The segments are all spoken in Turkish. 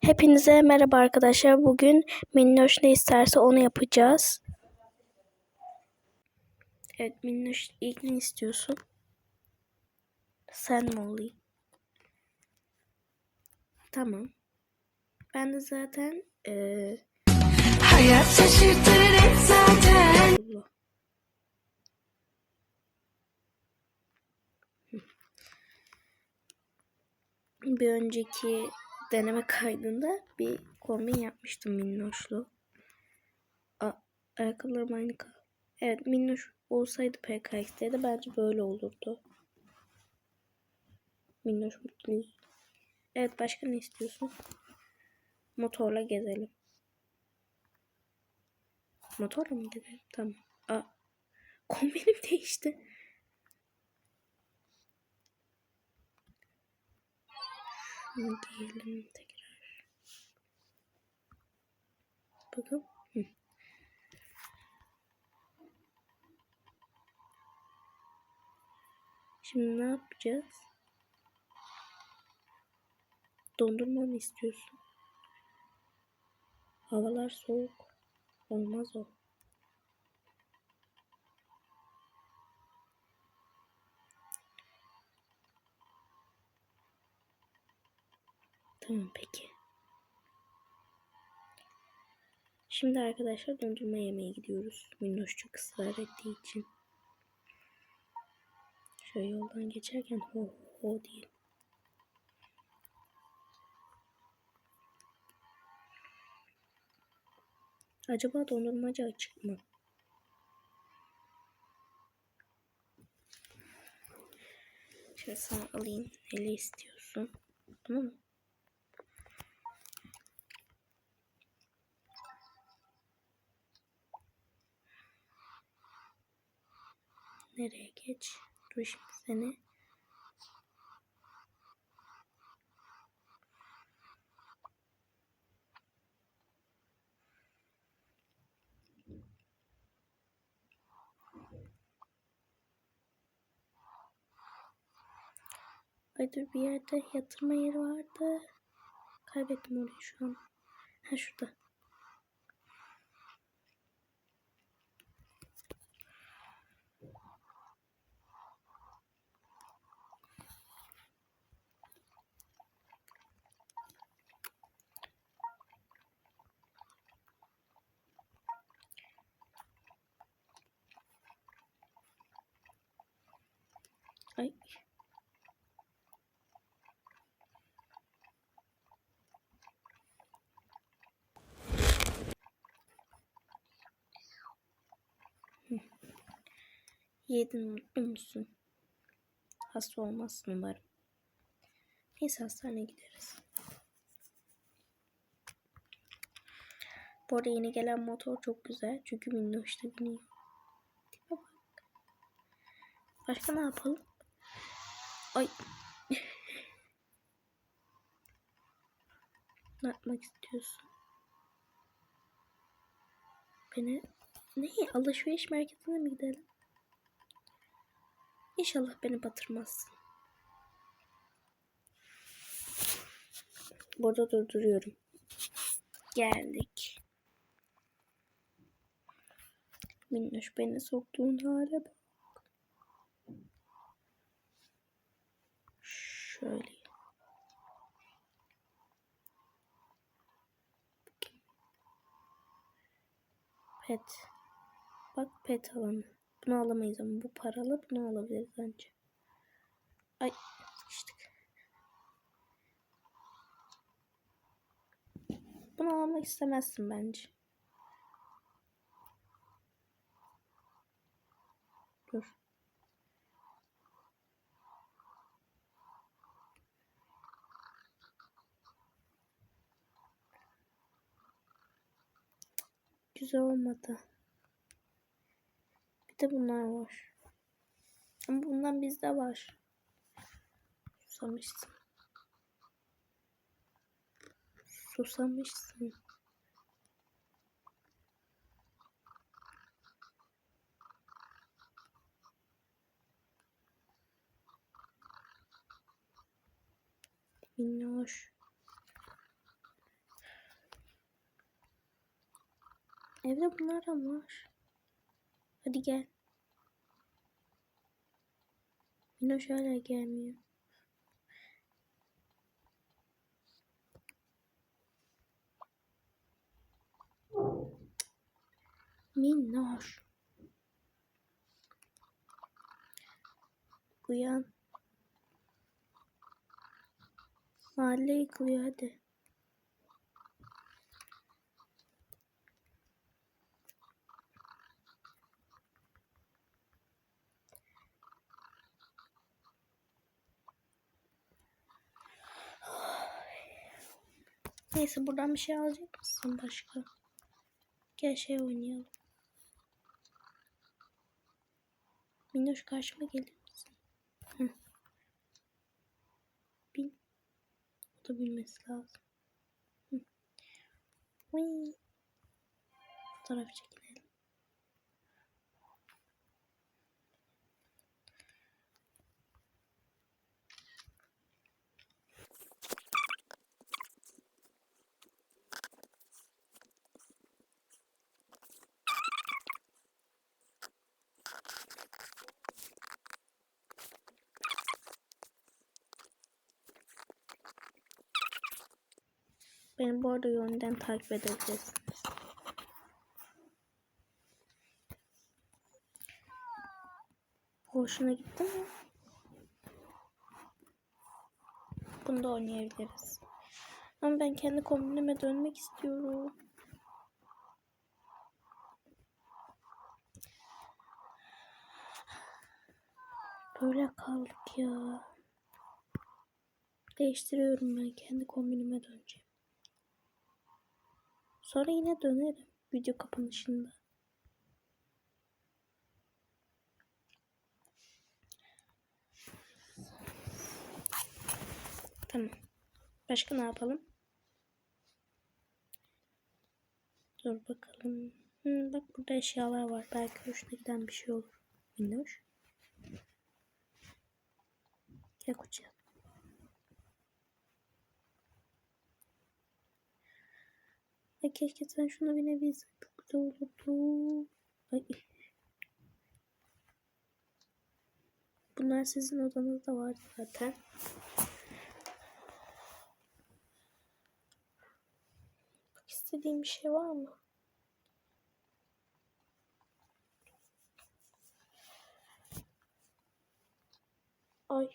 Hepinize merhaba arkadaşlar. Bugün Minnoş ne isterse onu yapacağız. Evet Minnoş ilk ne istiyorsun? Sen mi? Tamam. Ben de zaten eee Hayat şaşırtır Bir önceki deneme kaydında bir kombin yapmıştım minnoşlu. A, ayakkabılarım aynı. Evet minnoş olsaydı PKX'de bence böyle olurdu. Minnoş mutluyuz. Evet başka ne istiyorsun? Motorla gezelim. Motorla mı gidelim? Tamam. Aa, kombinim değişti. Şunu giyelim tekrar. Bakın. Şimdi ne yapacağız? Dondurma mı istiyorsun? Havalar soğuk. Olmaz o. Tamam peki. Şimdi arkadaşlar dondurma yemeye gidiyoruz. Minnoş çok ısrar ettiği için. Şöyle yoldan geçerken ho ho diyelim. Acaba dondurmacı açık mı? Şöyle sana alayım. Neli istiyorsun? Tamam mı? Nereye geç? Dur şimdi seni. Dur bir yerde yatırma yeri vardı. Kaybettim orayı şu an. Ha şurada. Ay. Yedin mutlu musun? Hasta olmazsın umarım. Neyse hastaneye gideriz. Bu arada yeni gelen motor çok güzel. Çünkü minnoş da biniyor. Tipe. Başka ne yapalım? Ay. ne yapmak istiyorsun? Beni ne? Alışveriş merkezine mi gidelim? İnşallah beni batırmazsın. Burada durduruyorum. Geldik. Minnoş beni soktuğun hale bak. Şöyle. Pet. Bak pet alanı. Bunu alamayız ama bu paralı bunu alabiliriz bence. Ay sıkıştık. Bunu almak istemezsin bence. Dur. Güzel olmadı. Bir de bunlar var. Ama bundan bizde var. Susamışsın. Susamışsın. Minnoş. Evde bunlardan var. Hadi gel. Minnoş hala gelmiyor. Minnoş. Uyan. Mahalle yıkılıyor hadi. Neyse buradan bir şey alacak mısın başka? Gel şey oynayalım. Minnoş karşıma gelir misin? Bin. O da bilmesi lazım. Hı. Fotoğraf çekinelim. Beni bu arada yönden takip edebilirsiniz. Hoşuna gitti mi? Bunu da oynayabiliriz. Ama ben kendi kombinime dönmek istiyorum. Böyle kaldık ya. Değiştiriyorum ben kendi kombinime döneceğim. Sonra yine dönerim video kapanışında. Tamam. Başka ne yapalım? Dur bakalım. Hmm, bak burada eşyalar var. Belki hoşuna giden bir şey olur. Minnoş. Gel kucağım. Ay keşke sen şuna binebilsen. Çok güzel olurdu. Ay. Bunlar sizin odanızda vardı zaten. Bak istediğim bir şey var mı? Ay.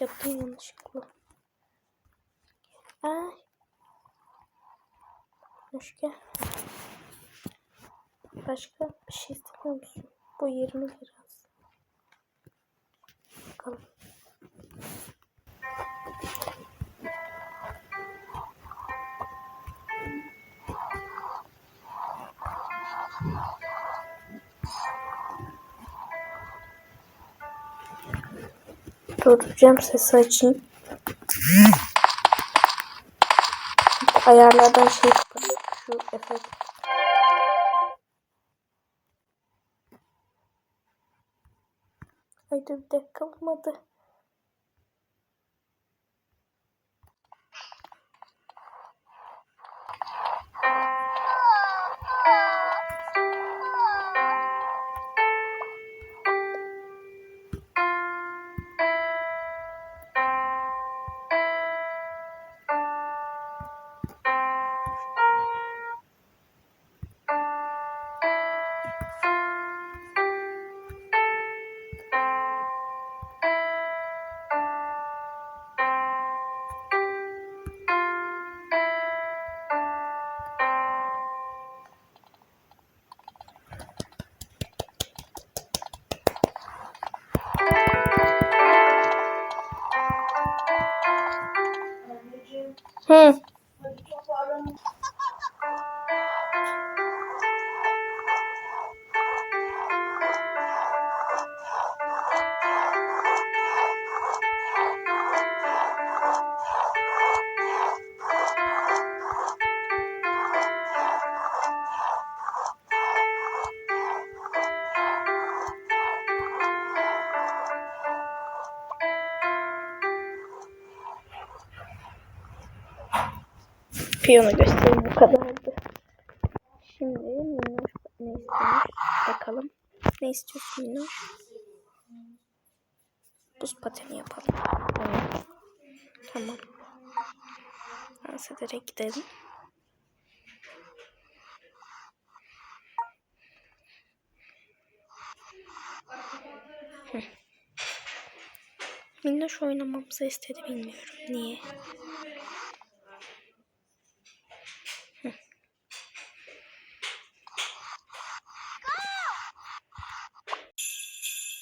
Yaptım yanlışlıkla. Ay. Gel. Başka bir şey istemiyor musun? Bu yerini biraz. Bakalım. Durduracağım sesi açayım. Ayarlardan şey Ay dur bir dakika olmadı. Piyano göstereyim bu kadardı. Şimdi Minnoş ne istemiş bakalım. Ne istiyorsun Minnoş? Buz pateni yapalım. Tamam. Tamam. Dans ederek gidelim. Minnoş oynamamızı istedi bilmiyorum. Niye?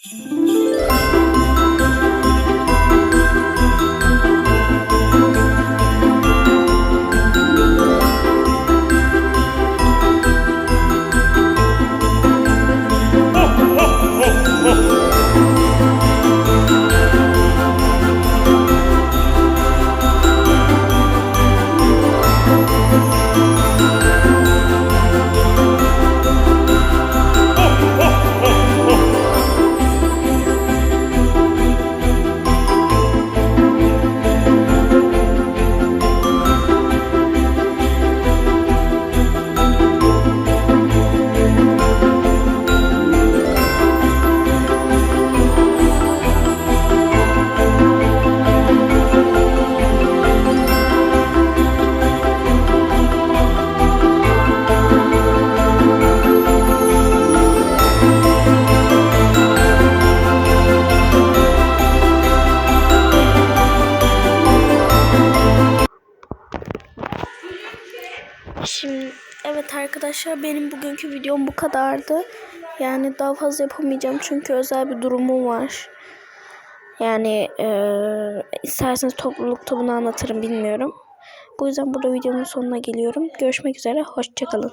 Şimdi arkadaşlar benim bugünkü videom bu kadardı. Yani daha fazla yapamayacağım çünkü özel bir durumum var. Yani eee isterseniz toplulukta bunu anlatırım bilmiyorum. Bu yüzden burada videonun sonuna geliyorum. Görüşmek üzere. Hoşçakalın.